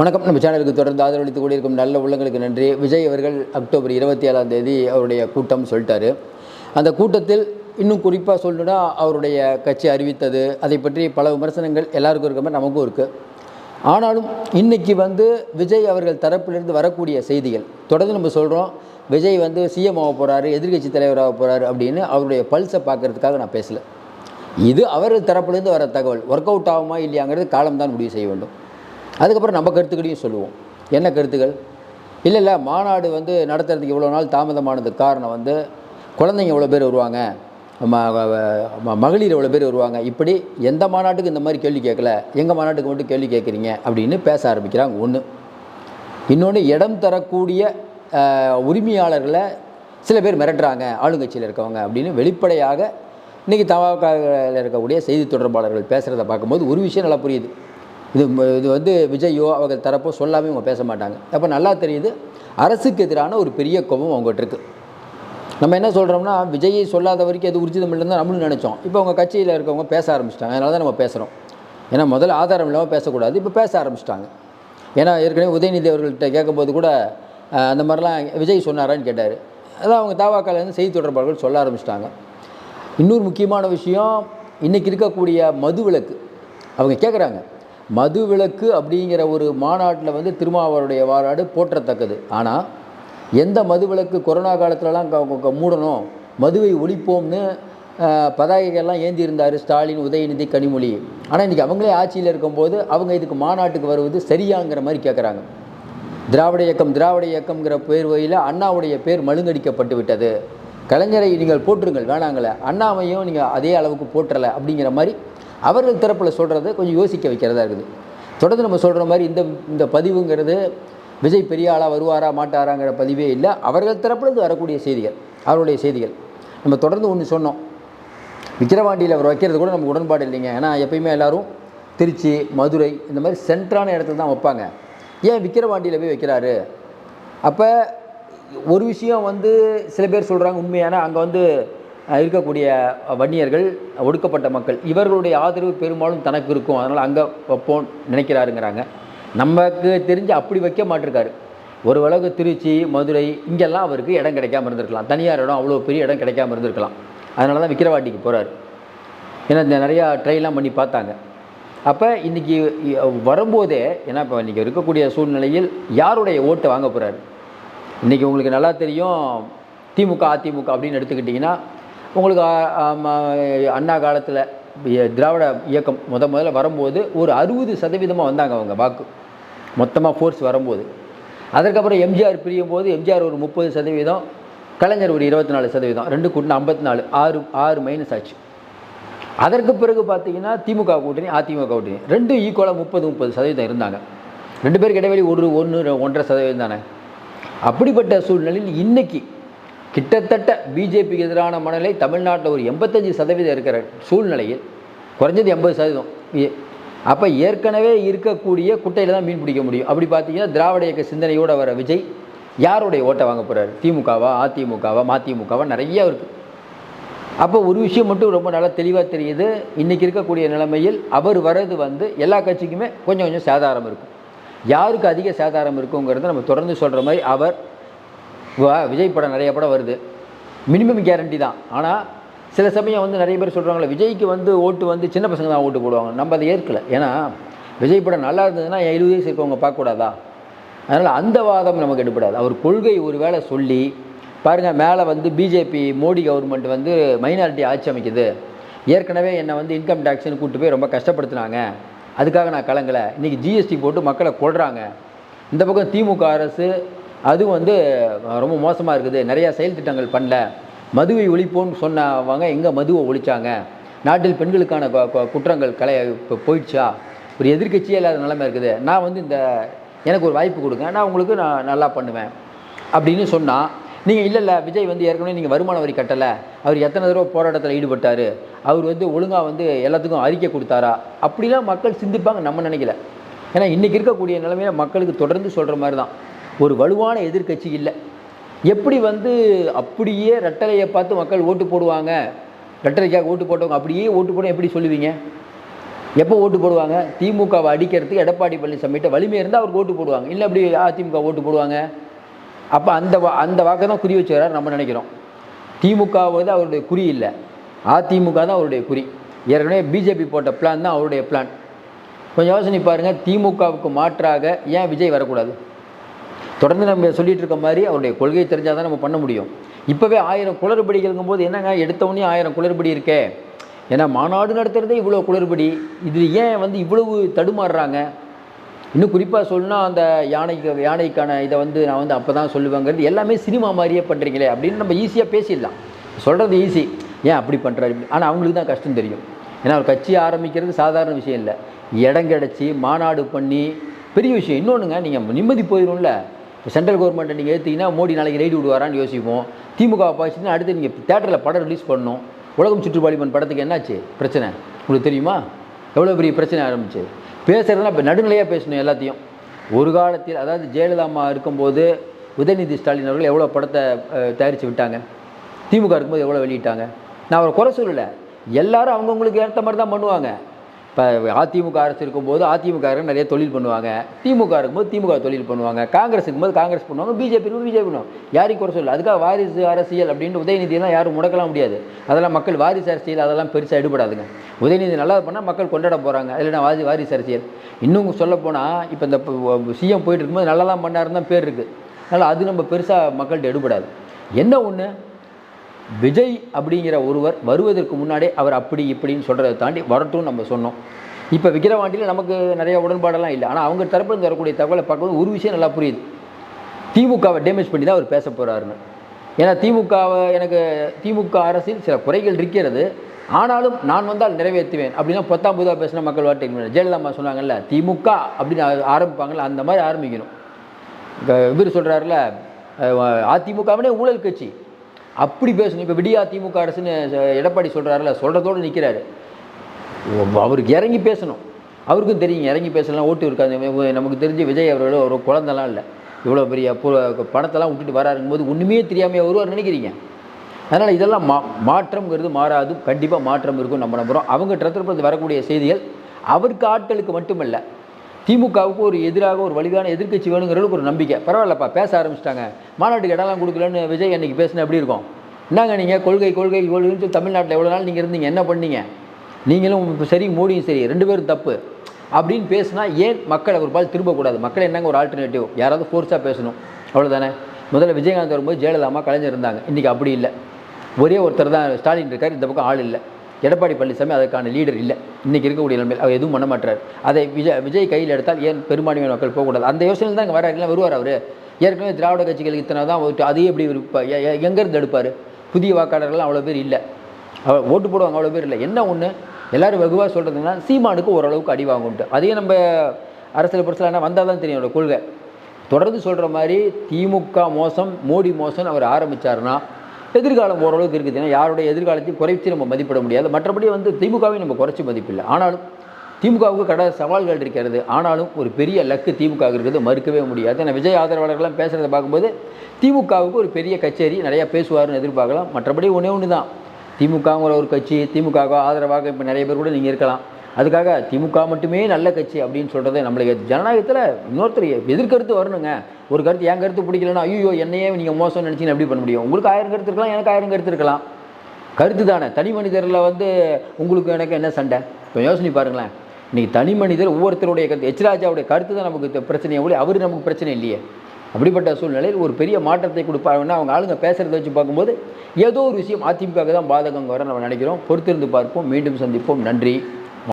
வணக்கம். நம்ம சேனலுக்கு தொடர்ந்து ஆதரவளித்து கூடியிருக்கும் நல்ல உள்ளங்களுக்கு நன்றி. விஜய் அவர்கள் அக்டோபர் இருபத்தி ஏழாம் தேதி அவருடைய கூட்டம் சொல்லிட்டாரு. அந்த கூட்டத்தில் இன்னும் குறிப்பாக சொல்லணும்னா அவருடைய கட்சி அறிவித்தது. அதை பற்றி பல விமர்சனங்கள் எல்லாருக்கும் இருக்க மாதிரி நமக்கும் இருக்குது ஆனாலும் இன்னைக்கு வந்து விஜய் அவர்கள் தரப்பிலிருந்து வரக்கூடிய செய்திகள் தொடர்ந்து நம்ம சொல்கிறோம் விஜய் வந்து சிஎம் ஆக போகிறாரு எதிர்க்கட்சி தலைவராக போகிறாரு அப்படின்னு அவருடைய பல்ஸை பார்க்கறதுக்காக நான் பேசலை. இது அவர்கள் தரப்பிலிருந்து வர தகவல். ஒர்க் அவுட் ஆகுமா இல்லையாங்கிறது காலம்தான் முடிவு செய்ய வேண்டும். அதுக்கப்புறம் நம்ம கருத்துக்களையும் சொல்லுவோம். என்ன கருத்துக்கள்? இல்லை இல்லை மாநாடு வந்து நடத்துறதுக்கு இவ்வளோ நாள் தாமதமானதுக்கு காரணம் வந்து குழந்தைங்க இவ்வளோ பேர் வருவாங்க? மகளிர் இவ்வளோ பேர் வருவாங்க? இப்படி எந்த மாநாட்டுக்கு இந்த மாதிரி கேள்வி கேட்கல? எங்கள் மாநாட்டுக்கு மட்டும் கேள்வி கேட்குறீங்க? அப்படின்னு பேச ஆரம்பிக்கிறாங்க ஒன்று இன்னொன்று இடம் தரக்கூடிய உரிமையாளர்களை சில பேர் மிரட்டுறாங்க ஆளுங்கட்சியில் இருக்கவங்க அப்படின்னு வெளிப்படையாக இன்றைக்கி தவாக்காவில் இருக்கக்கூடிய செய்தி தொடர்பாளர்கள் பேசுகிறத பார்க்கும்போது ஒரு விஷயம் நல்லா புரியுது. இது இது வந்து விஜயோ அவர்கள் தரப்போ சொல்லாமே அவங்க பேச மாட்டாங்க. அப்போ நல்லா தெரியுது அரசுக்கு எதிரான ஒரு பெரிய கோபம் அவங்ககிட்ட இருக்குது நம்ம என்ன சொல்கிறோம்னா விஜயை சொல்லாத வரைக்கும் அது உறுதிதம் இல்லைன்னு நம்மளும் நினச்சோம். இப்போ அவங்க கட்சியில் இருக்கவங்க பேச ஆரம்பிச்சிட்டாங்க. அதனால தான் நம்ம பேசுகிறோம் ஏன்னா முதல்ல ஆதாரம் இல்லாமல் பேசக்கூடாது. இப்போ பேச ஆரம்பிச்சிட்டாங்க. ஏன்னா ஏற்கனவே உதயநிதி அவர்கள்ட்ட கேட்கும்போது கூட அந்த மாதிரிலாம் விஜய் சொன்னாரான்னு கேட்டார். அதான் அவங்க தாவாக்காலேருந்து செய்தி தொடர்பாளர்கள் சொல்ல ஆரம்பிச்சிட்டாங்க. இன்னொரு முக்கியமான விஷயம் இன்றைக்கி இருக்கக்கூடிய மது விலக்கு அவங்க கேட்குறாங்க மதுவிலக்கு அப்படிங்கிற ஒரு மாநாட்டில் வந்து திருமாவளவருடைய வாராடு போற்றத்தக்கது. ஆனால் எந்த மதுவிலக்கு கொரோனா காலத்துலலாம் க- க- மூடணும்? மதுவை ஒழிப்போம்னு பதாகைகள்லாம் ஏந்தி இருந்தார் ஸ்டாலின் உதயநிதி கனிமொழி. ஆனால் இன்றைக்கி அவங்களே ஆட்சியில் இருக்கும்போது அவங்க இதுக்கு மாநாட்டுக்கு வருவது சரியாங்கிற மாதிரி கேட்குறாங்க திராவிட இயக்கம் திராவிட இயக்கம்ங்கிற பேர் வகையில் அண்ணாவுடைய பேர் மழுங்கடிக்கப்பட்டு விட்டது. கலைஞரை நீங்கள் போற்றுங்கள் வேணாங்களே. அண்ணாவையும் நீங்கள் அதே அளவுக்கு போற்றலை அப்படிங்கிற மாதிரி அவர்கள் தரப்பில் சொல்கிறத கொஞ்சம் யோசிக்க வைக்கிறதா இருக்குது. தொடர்ந்து நம்ம சொல்கிற மாதிரி இந்த இந்த பதிவுங்கிறது விஜய் பெரிய ஆளாக வருவாரா மாட்டாராங்கிற பதிவே இல்லை. அவர்கள் தரப்பிலிருந்து வரக்கூடிய செய்திகள் அவருடைய செய்திகள். நம்ம தொடர்ந்து ஒன்று சொன்னோம். விக்கிரவாண்டியில் அவர் வைக்கிறது கூட நமக்கு உடன்பாடு இல்லைங்க. ஏன்னா எப்பயுமே எல்லோரும் திருச்சி மதுரை இந்த மாதிரி சென்ட்ரான இடத்துல தான் வைப்பாங்க. ஏன் விக்கிரவாண்டியில் போய் வைக்கிறாரு? அப்போ ஒரு விஷயம் வந்து சில பேர் சொல்கிறாங்க உண்மையான அங்கே வந்து இருக்கக்கூடிய வன்னியர்கள் ஒடுக்கப்பட்ட மக்கள். இவர்களுடைய ஆதரவு பெரும்பாலும் தனக்கு இருக்கும். அதனால் அங்கே வைப்போம் நினைக்கிறாருங்கிறாங்க. நமக்கு தெரிஞ்சு அப்படி வைக்க மாட்டிருக்காரு. ஒரு அளவுக்கு திருச்சி மதுரை இங்கெல்லாம் அவருக்கு இடம் கிடைக்காம இருந்திருக்கலாம். தனியார் இடம் அவ்வளோ பெரிய இடம் கிடைக்காம இருந்திருக்கலாம். அதனால தான் விக்கிரவாண்டிக்கு போகிறார் ஏன்னா இந்த நிறையா ட்ரைலாம் பண்ணி பார்த்தாங்க. அப்போ இன்றைக்கி வரும்போதே ஏன்னா இப்போ இன்றைக்கி இருக்கக்கூடிய சூழ்நிலையில் யாருடைய ஓட்டை வாங்க போகிறாரு இன்றைக்கி உங்களுக்கு நல்லா தெரியும் திமுக அதிமுக அப்படின்னு எடுத்துக்கிட்டிங்கன்னா உங்களுக்கு அண்ணா காலத்தில் திராவிட இயக்கம் முத முதல்ல வரும்போது ஒரு அறுபது சதவீதமாக வந்தாங்க அவங்க வாக்கு. மொத்தமாக ஃபோர்ஸ் வரும்போது. அதற்கப்புறம் எம்ஜிஆர் பிரியும் போது எம்ஜிஆர் ஒரு முப்பது சதவீதம் கலைஞர் ஒரு இருபத்தி நாலு சதவீதம் ரெண்டு கூட்டினா ஐம்பத்தி நாலு ஆறு ஆறு மைனஸ் ஆச்சு. அதற்கு பிறகு பார்த்தீங்கன்னா திமுக கூட்டணி அதிமுக கூட்டணி ரெண்டும் ஈக்குவலாக முப்பது முப்பது சதவீதம் இருந்தாங்க. ரெண்டு பேருக்கு இடைவெளி ஒரு ஒன்று ஒன்றரை சதவீதம் தானே. அப்படிப்பட்ட சூழ்நிலையில் இன்றைக்கி கிட்டத்தட்ட பிஜேபிக்கு எதிரான மனநிலை தமிழ்நாட்டில் ஒரு எண்பத்தஞ்சு சதவீதம் இருக்கிற சூழ்நிலையில் குறைஞ்சது எண்பது சதவீதம். ஏ- அப்போ ஏற்கனவே இருக்கக்கூடிய குட்டையில் தான் மீன் பிடிக்க முடியும். அப்படி பார்த்தீங்கன்னா திராவிட இயக்க சிந்தனையோடு வர விஜய் யாருடைய ஓட்டை வாங்க போகிறாரு திமுகவா அதிமுகவா மதிமுகவா? நிறைய இருக்குது அப்போ ஒரு விஷயம் மட்டும் ரொம்ப நல்லா தெளிவாக தெரியுது. இன்றைக்கி இருக்கக்கூடிய நிலைமையில் அவர் வர்றது வந்து எல்லா கட்சிக்குமே கொஞ்சம் கொஞ்சம் சேதாரம் இருக்கும். யாருக்கு அதிக சேதாரம் இருக்குங்கிறத நம்ம தொடர்ந்து சொல்கிற மாதிரி அவர் இப்போ விஜய் படம் நிறைய படம் வருது. மினிமம் கேரண்டி தான். ஆனால் சில சமயம் வந்து நிறைய பேர் சொல்கிறாங்களே விஜய்க்கு வந்து ஓட்டு வந்து சின்ன பசங்க தான் ஓட்டு போடுவாங்க. நம்ம அதை ஏற்கலை. ஏன்னா விஜய் படம் நல்லா இருந்ததுன்னா என் எழுபது வயசு இருக்கவங்க பார்க்கக்கூடாதா? அதனால் அந்த வாதம் நமக்கு எடுப்படாது அவர் கொள்கை ஒரு வேளை சொல்லி பாருங்கள் மேலே வந்து பிஜேபி மோடி கவர்மெண்ட் வந்து மைனாரிட்டி ஆட்சி அமைக்குது. ஏற்கனவே என்னை வந்து இன்கம் டேக்ஸ்னு கூப்பிட்டு போய் ரொம்ப கஷ்டப்படுத்துனாங்க. அதுக்காக நான் கலங்கலை. இன்றைக்கி ஜிஎஸ்டி போட்டு மக்களை கொள்கிறாங்க இந்த பக்கம் திமுக அரசு அதுவும் வந்து ரொம்ப மோசமாக இருக்குது. நிறையா செயல் திட்டங்கள் பண்ணல. மதுவை ஒழிப்போன்னு சொன்னவங்க எங்கே மதுவை ஒழிச்சாங்க? நாட்டில் பெண்களுக்கான குற்றங்கள் கலை இப்போ போயிடுச்சா? ஒரு எதிர்க்கட்சியே இல்லாத நிலைமை இருக்குது. நான் வந்து இந்த எனக்கு ஒரு வாய்ப்பு கொடுங்க. நான் உங்களுக்கு நான் நல்லா பண்ணுவேன். அப்படின்னு சொன்னால் நீங்கள் இல்லை இல்லை விஜய் வந்து ஏற்கனவே நீங்கள் வருமான வரி கட்டலை. அவர் எத்தனை தடவை போராட்டத்தில் ஈடுபட்டார்? அவர் வந்து ஒழுங்காக வந்து எல்லாத்துக்கும் அறிக்கை கொடுத்தாரா? அப்படிலாம் மக்கள் சிந்திப்பாங்க நம்ம நினைக்கல. ஏன்னா இன்றைக்கி இருக்கக்கூடிய நிலைமையில மக்களுக்கு தொடர்ந்து சொல்கிற மாதிரி தான். ஒரு வலுவான எதிர்கட்சி இல்லை. எப்படி வந்து அப்படியே ரெட்டலையை பார்த்து மக்கள் ஓட்டு போடுவாங்க? ரெட்டலைக்காக ஓட்டு போட்டவங்க அப்படியே ஓட்டு போட எப்படி சொல்லுவீங்க? எப்போ ஓட்டு போடுவாங்க? திமுகவை அடிக்கிறதுக்கு எடப்பாடி பழனிசாமிகிட்ட வலிமை இருந்தால் அவருக்கு ஓட்டு போடுவாங்க. இல்லை அப்படி அதிமுக ஓட்டு போடுவாங்க. அப்போ அந்த வா அந்த வாக்கை தான் குறி வச்சுக்கிறார் நம்ம நினைக்கிறோம். திமுகவது அவருடைய குறி இல்லை. அதிமுக தான் அவருடைய குறி. ஏற்கனவே பிஜேபி போட்ட பிளான் தான் அவருடைய பிளான். கொஞ்சம் யோசனை பாருங்கள் திமுகவுக்கு மாற்றாக ஏன் விஜய் வரக்கூடாது? தொடர்ந்து நம்ம சொல்லிட்டு இருக்க மாதிரி அவருடைய கொள்கை தெரிஞ்சால் தான் நம்ம பண்ண முடியும். இப்போவே ஆயிரம் குளறுபடிகளுங்கும் போது என்னங்க எடுத்தவொடனே ஆயிரம் குளறுபடி இருக்கே? ஏன்னா மாநாடு நடத்துகிறதே இவ்வளோ குளறுபடி. இது ஏன் வந்து இவ்வளவு தடுமாறுறாங்க? இன்னும் குறிப்பாக சொல்லணும்னா அந்த யானைக்கு யானைக்கான இதை வந்து நான் வந்து அப்போ தான் சொல்லுவேங்கிறது எல்லாமே சினிமா மாதிரியே பண்ணுறீங்களே அப்படின்னு நம்ம ஈஸியாக பேசிடலாம். சொல்கிறது ஈஸி ஏன் அப்படி பண்ணுறாரு ஆனால் அவங்களுக்கு தான் கஷ்டம் தெரியும். ஏன்னா ஒரு கட்சி ஆரம்பிக்கிறது சாதாரண விஷயம் இல்லை. இடம் கிடச்சி மாநாடு பண்ணி பெரிய விஷயம். இன்னொன்றுங்க நீங்கள் நிம்மதி போயிடும்ல. இப்போ சென்ட்ரல் கவர்மெண்ட்டை நீங்கள் ஏற்றிங்கன்னா மோடி நாளைக்கு ரைடு விடுவாரான்னு யோசிப்போம். திமுக பாய்ச்சின்னா அடுத்து நீங்கள் தேட்டரில் படம் ரிலீஸ் பண்ணணும். உலகம் சுற்றுப்பாலிமன் படத்துக்கு என்னாச்சு? பிரச்சனை. உங்களுக்கு தெரியுமா? எவ்வளோ பெரிய பிரச்சனை ஆரம்பிச்சு. பேசுகிறதுனா இப்போ நடுநிலையாக பேசணும் எல்லாத்தையும். ஒரு காலத்தில் அதாவது ஜெயலலிதா அம்மா இருக்கும்போது உதயநிதி ஸ்டாலின் அவர்கள் எவ்வளோ படத்தை தயாரித்து விட்டாங்க? திமுக இருக்கும்போது எவ்வளோ வெளியிட்டாங்க? நான் அவரை குறை சொல்லலை. எல்லாரும் அவங்கவுங்களுக்கு ஏற்ற மாதிரி தான் பண்ணுவாங்க. இப்போ அதிமுக அரசு இருக்கும்போது அதிமுக நிறைய தொழில் பண்ணுவாங்க. திமுக இருக்கும்போது திமுக தொழில் பண்ணுவாங்க. காங்கிரஸ் இருக்கும்போது காங்கிரஸ் பண்ணுவாங்க. பிஜேபி இருக்கும்போது பிஜேபி பண்ணுவாங்க. யாரையும் குறை சொல்லல. அதுக்காக வாரிசு அரசியல் அப்படின்ட்டு உதயநிதியெல்லாம் யாரும் முடக்கலாம் முடியாது. அதெல்லாம் மக்கள் வாரிசு அரசியல் அதெல்லாம் பெருசாக எடுபடாதுங்க. உதயநிதி நல்லா பண்ணால் மக்கள் கொண்டாட போகிறாங்க இல்லைன்னா வாரி வாரிசு அரசியல்? இன்னும் சொல்லப்போனால் இப்போ இந்த சிஎம் போயிட்டு இருக்கும்போது நல்லா தான் பண்ணாருன்னு தான் பேர் இருக்குது அதனால் அது நம்ம பெருசாக மக்கள்கிட்ட எடுபடாது. என்ன ஒன்று விஜய் அப்படிங்கிற ஒருவர் வருவதற்கு முன்னாடியே அவர் அப்படி இப்படின்னு சொல்கிறத தாண்டி வரட்டும் நம்ம சொன்னோம். இப்போ விக்கிரவாண்டியில் நமக்கு நிறைய உடன்பாடெல்லாம் இல்லை. ஆனால் அவங்க தரப்புலேருந்து வரக்கூடிய தகவலை பார்க்கும்போது ஒரு விஷயம் நல்லா புரியுது. திமுகவை டேமேஜ் பண்ணி தான் அவர் பேச போகிறாருன்னு ஏன்னா திமுகவை எனக்கு திமுக அரசில் சில குறைகள் இருக்கிறது. ஆனாலும் நான் வந்தால் நிறைவேற்றுவேன் அப்படின்னா பத்தாம் புதாக பேசின மக்கள் வார்த்தை ஜெயலலிதா சொன்னாங்கல்ல திமுக அப்படின்னு ஆரம்பிப்பாங்கல்ல அந்த மாதிரி ஆரம்பிக்கணும். இவர் சொல்கிறாருல அதிமுகவினே ஊழல் கட்சி. அப்படி பேசணும். இப்போ விடியா திமுக அரசுன்னு எடப்பாடி சொல்கிறாருல சொல்கிறதோடு நிற்கிறாரு அவருக்கு இறங்கி பேசணும். அவருக்கும் தெரியும் இறங்கி பேசலாம் ஓட்டு இருக்காது. நமக்கு தெரிஞ்சு விஜய் அவரோட ஒரு குழந்தெல்லாம் இல்லை. இவ்வளோ பெரிய பணத்தெல்லாம் விட்டுட்டு வராருங்கும் போது ஒன்றுமே தெரியாமல் வருவார் நினைக்கிறீங்க? அதனால் இதெல்லாம் மா மாற்றம்ங்கிறது மாறாது. கண்டிப்பாக மாற்றம் இருக்கும். நம்ம நம்புகிறோம் அவங்க தரப்பிலிருந்து வரக்கூடிய செய்திகள் அவருக்கு ஆட்களுக்கு மட்டுமல்ல. திமுகவுக்கு ஒரு எதிராக ஒரு வலிதான எதிர்க்கட்சி வேணுங்கிறதுக்கு ஒரு நம்பிக்கை. பரவாயில்லப்பா பேச ஆரம்பிச்சிட்டாங்க. மாநாட்டுக்கு இடம்லாம் கொடுக்கலன்னு விஜய் அன்னைக்கு பேசின எப்படி இருக்கும்? என்னங்க நீங்கள் கொள்கை கொள்கை கொள்கைன்னு சொல்லி தமிழ்நாட்டில் எவ்வளோ நாள் நீங்கள் இருந்தீங்க? என்ன பண்ணீங்க? நீங்களும் சரி மோடியும் சரி ரெண்டு பேரும் தப்பு. அப்படின்னு பேசினா ஏன் மக்களை ஒரு பால் திரும்பக்கூடாது? மக்கள் என்னங்க ஒரு ஆல்டர்னேட்டிவ் யாராவது ஃபோர்ஸாக பேசணும். அவ்வளோதானே முதல்ல விஜயகாந்த் வரும்போது ஜெயலலிதாமா அம்மா கலைஞர் இருந்தாங்க. இன்றைக்கி அப்படி இல்லை. ஒரே ஒருத்தர் தான் ஸ்டாலின் இருக்கார் இந்த பக்கம் ஆள் இல்லை. எடப்பாடி பழனிசாமி அதற்கான லீடர் இல்லை. இன்றைக்கி இருக்கக்கூடிய நிலைமையில் அவர் எதுவும் பண்ண மாட்டார் அதை விஜய் விஜய் கையில் எடுத்தால் ஏன் பெரும்பான்மையான மக்கள் போகக்கூடாது? அந்த யோசனையில் தான் இங்கே வராரு. இல்லை வருவார் அவர். ஏற்கனவே திராவிட கட்சிகளுக்கு இத்தனை தான் ஓட்டு அதையே எப்படி இருப்பா எங்கேருந்து எடுப்பார்? புதிய வாக்காளர்கள்லாம் அவ்வளோ பேர் இல்லை. அவ- ஓட்டு போடுவாங்க அவ்வளோ பேர் இல்லை. என்ன ஒன்று எல்லாரும் வெகுவாக சொல்கிறதுனா சீமானுக்கு ஓரளவுக்கு அடி வாங்கும்ட்டு. அதையே நம்ம அரசியல் பிரச்சனை வந்தால் தான் தெரியும் அவரோட கொள்கை. தொடர்ந்து சொல்கிற மாதிரி திமுக மோசம் மோடி மோசம் அவர் ஆரம்பித்தாருன்னா எதிர்காலம் ஓரளவுக்கு இருக்குது. ஏன்னா யாருடைய எதிர்காலத்தையும் குறைச்சி நம்ம மதிப்பிட முடியாது. மற்றபடி வந்து திமுகவை நம்ம குறைச்சி மதிப்பில்லை ஆனாலும் திமுகவுக்கு கட சவால்கள் இருக்கிறது. ஆனாலும் ஒரு பெரிய லக்கு திமுக இருக்கிறது மறுக்கவே முடியாது. ஏன்னா விஜய் ஆதரவாளர்கள்லாம் பேசுகிறத பார்க்கும்போது திமுகவுக்கு ஒரு பெரிய கச்சேரி நிறையா பேசுவார்னு எதிர்பார்க்கலாம். மற்றபடி ஒன்றே ஒன்று தான் திமுகங்கிற ஒரு கட்சி திமுகவுக்கு ஆதரவாக இப்போ நிறைய பேர் கூட நீங்கள் இருக்கலாம். அதுக்காக திமுக மட்டுமே நல்ல கட்சி அப்படின்னு சொல்கிறது நம்மளுக்கு ஜனநாயகத்தில் இன்னொருத்தர் எதிர்கருத்து வரணுங்க. ஒரு கருத்து என் கருத்து பிடிக்கலன்னா ஐயோ என்னையே நீங்கள் மோசம் நினச்சின்னு எப்படி பண்ண முடியும்? உங்களுக்கு ஆயிரம் கருத்து இருக்கலாம் எனக்கு ஆயிரம் கருத்து இருக்கலாம். கருத்து தானே. தனி மனிதரில் வந்து உங்களுக்கு எனக்கு என்ன சண்டை? இப்போ யோசனை பாருங்களேன். இன்றைக்கி தனி மனிதர் ஒவ்வொருத்தருடைய கருத்து எச்ராஜாவுடைய கருத்து தான் நமக்கு பிரச்சனையே ஒழிய அவர் நமக்கு பிரச்சனை இல்லையே. அப்படிப்பட்ட சூழ்நிலையில் ஒரு பெரிய மாற்றத்தை கொடுப்பாங்கன்னா அவங்க ஆளுங்க பேசுகிறத வச்சு பார்க்கும்போது ஏதோ ஒரு விஷயம் அதிமுக தான் பாதகம் வர நம்ம நினைக்கிறோம். பொறுத்திருந்து பார்ப்போம். மீண்டும் சந்திப்போம். நன்றி.